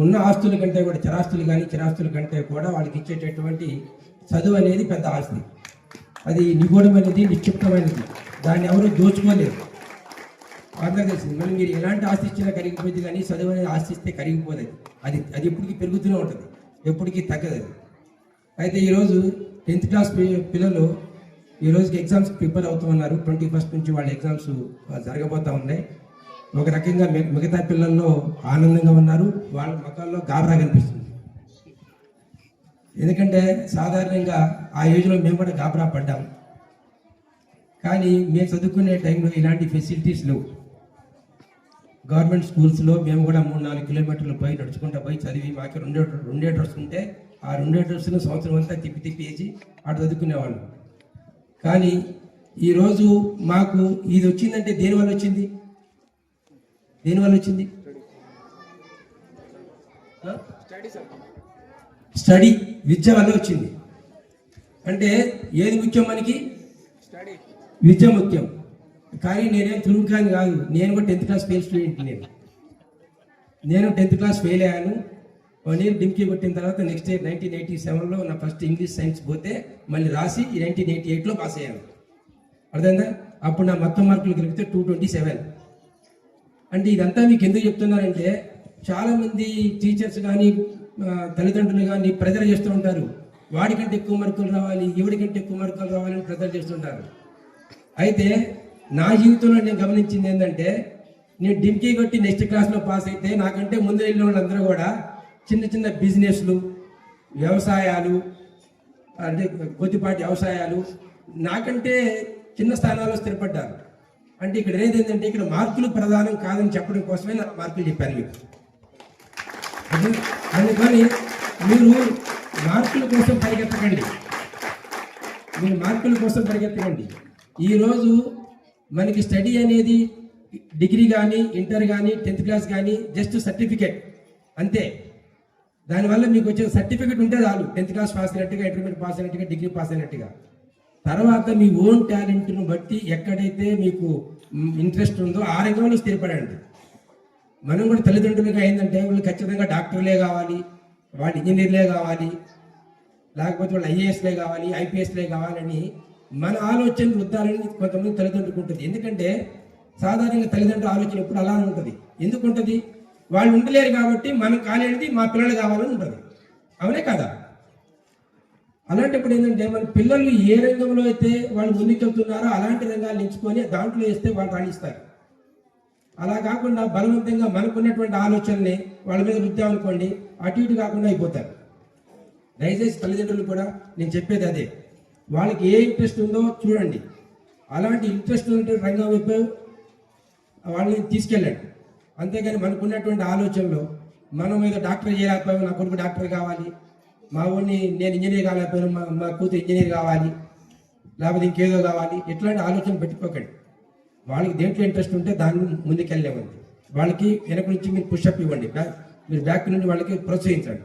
ఉన్న ఆస్తుల కంటే కూడా చిరాస్తులు కానీ చిరాస్తుల కంటే కూడా వాళ్ళకి ఇచ్చేటటువంటి చదువు అనేది పెద్ద ఆస్తి. అది నిగూఢమైనది నిక్షిప్తమైనది దాన్ని ఎవరు దోచుకోలేరు. అందరూ తెలిసింది మనం మీరు ఎలాంటి ఆస్తి ఇచ్చినా కరిగిపోయింది కానీ చదువు అనేది ఆశిస్తే కరిగిపోదు అది. అది అది ఎప్పటికీ పెరుగుతూనే ఉంటుంది. ఎప్పటికీ తగ్గదు అది. అయితే ఈరోజు టెన్త్ క్లాస్ పి- పిల్లలు ఈ రోజుకి ఎగ్జామ్స్ ప్రిపేర్ అవుతూ ఉన్నారు. ట్వంటీ ఫస్ట్ నుంచి వాళ్ళ ఎగ్జామ్స్ జరగబోతూ ఉన్నాయి. ఒక రకంగా మిగతా పిల్లల్లో ఆనందంగా ఉన్నారు. వాళ్ళ ముఖాల్లో గాబరా కనిపిస్తుంది ఎందుకంటే సాధారణంగా ఆ ఏజ్లో మేము కూడా గాబరా పడ్డాం. కానీ మేము చదువుకునే టైంలో ఇలాంటి ఫెసిలిటీస్ లేవు. గవర్నమెంట్ స్కూల్స్లో మేము కూడా మూడు నాలుగు కిలోమీటర్లు పోయి నడుచుకుంటా పోయి చదివి మాకు రెండే రెండే డ్రెస్ ఉంటే ఆ రెండే డ్రెస్సులు సంవత్సరం అంతా తిప్పి తిప్పి వేసి అటు చదువుకునేవాళ్ళం. కానీ ఈరోజు మాకు ఇది వచ్చిందంటే దేనివల్ల వచ్చింది? దేనివల్ల వచ్చింది? స్టడీ. విద్య వల్ల వచ్చింది. అంటే ఏది ముఖ్యం మనకి? విద్య ముఖ్యం. కానీ నేనేం తురుముకాని కాదు. నేను కూడా టెన్త్ క్లాస్ ఫెయిల్ స్టూడెంట్ నేను. నేను టెన్త్ క్లాస్ ఫెయిల్ అయ్యాను. వన్ ఇయర్ డిమ్కి కొట్టిన తర్వాత నెక్స్ట్ ఇయర్ నైన్టీన్ ఎయిటీ సెవెన్లో నా ఫస్ట్ ఇంగ్లీష్ సైన్స్ పోతే మళ్ళీ రాసి నైన్టీన్ ఎయిటీ ఎయిట్లో పాస్ అయ్యాను. అర్థమైందా? అప్పుడు నా మొత్తం మార్కులు కలిపితే టూ ట్వంటీ సెవెన్. అంటే ఇదంతా మీకు ఎందుకు చెప్తున్నారంటే చాలామంది టీచర్స్ కానీ తల్లిదండ్రులు కానీ ప్రెజర్ చేస్తూ ఉంటారు. వాడికంటే ఎక్కువ మార్కులు రావాలి ఎవడికంటే ఎక్కువ మార్కులు రావాలని ప్రెజర్ చేస్తుంటారు అయితే నా జీవితంలో నేను గమనించింది ఏంటంటే నేను డింకీ కొట్టి నెక్స్ట్ క్లాస్లో పాస్ అయితే నాకంటే ముందు వెళ్ళిన వాళ్ళందరూ కూడా చిన్న చిన్న బిజినెస్లు వ్యవసాయాలు అంటే కొద్దిపాటి వ్యవసాయాలు నాకంటే చిన్న స్థానాల్లో స్థిరపడ్డారు. అంటే ఇక్కడ ఏది ఏంటంటే ఇక్కడ మార్కులు ప్రధానం కాదని చెప్పడం కోసమే నా మార్కులు చెప్పాను మీకు. అందుకని మీరు మార్కుల కోసం పరిగెత్తకండి. మీరు మార్కుల కోసం పరిగెత్తకండి. ఈరోజు మనకి స్టడీ అనేది డిగ్రీ కానీ ఇంటర్ కానీ టెన్త్ క్లాస్ కానీ జస్ట్ సర్టిఫికేట్. అంతే. దానివల్ల మీకు వచ్చే సర్టిఫికేట్ ఉంటే చాలు. టెన్త్ క్లాస్ పాస్ అయినట్టుగా ఇంటర్మీడియట్ పాస్ అయినట్టుగా డిగ్రీ పాస్ అయినట్టుగా. తర్వాత మీ ఓన్ టాలెంట్ను బట్టి ఎక్కడైతే మీకు ఇంట్రెస్ట్ ఉందో ఆ రంగంలో స్థిరపడండి. మనం కూడా తల్లిదండ్రులుగా ఏంటంటే వాళ్ళు ఖచ్చితంగా డాక్టర్లే కావాలి వాళ్ళు ఇంజనీర్లే కావాలి లేకపోతే వాళ్ళు ఐఏఎస్లే కావాలి ఐపీఎస్లే కావాలని మన ఆలోచన వృద్ధాలని కొంతమంది తల్లిదండ్రులకు ఉంటుంది. ఎందుకంటే సాధారణంగా తల్లిదండ్రుల ఆలోచన ఎప్పుడు అలానే ఉంటుంది. ఎందుకు ఉంటుంది? వాళ్ళు ఉండలేరు కాబట్టి మనం కాలేనిది మా పిల్లలు కావాలని ఉంటుంది. అవునే కదా? అలాంటప్పుడు ఏంటంటే మన పిల్లలు ఏ రంగంలో అయితే వాళ్ళు ముందుకెళ్తున్నారో అలాంటి రంగాలు ఎంచుకొని దాంట్లో వేస్తే వాళ్ళు రాణిస్తారు. అలా కాకుండా బలవంతంగా మనకున్నటువంటి ఆలోచనని వాళ్ళ మీద రుద్దామనుకోండి అటు ఇటు కాకుండా అయిపోతారు. దయచేసి తల్లిదండ్రులు కూడా నేను చెప్పేది అదే. వాళ్ళకి ఏ ఇంట్రెస్ట్ ఉందో చూడండి. అలాంటి ఇంట్రెస్ట్ ఉన్నటువంటి రంగం వైపు వాళ్ళని తీసుకెళ్ళండి. అంతేగాని మనకున్నటువంటి ఆలోచనలో మనం ఏదో డాక్టర్ చేయలేకపోయాము నా కొడుకు డాక్టర్ కావాలి మా ఊరిని నేను ఇంజనీర్ కాలేకపోయాను మా మా కూతురు ఇంజనీర్ కావాలి లేకపోతే ఇంకేదో కావాలి ఇట్లాంటి ఆలోచన పెట్టుకోకండి. వాళ్ళకి దేంట్లో ఇంట్రెస్ట్ ఉంటే దాన్ని ముందుకెళ్ళేవండి వాళ్ళకి వెనక నుంచి మీరు పుషప్ ఇవ్వండి. బ్యాక్ మీరు బ్యాక్ నుండి వాళ్ళకి ప్రోత్సహించండి.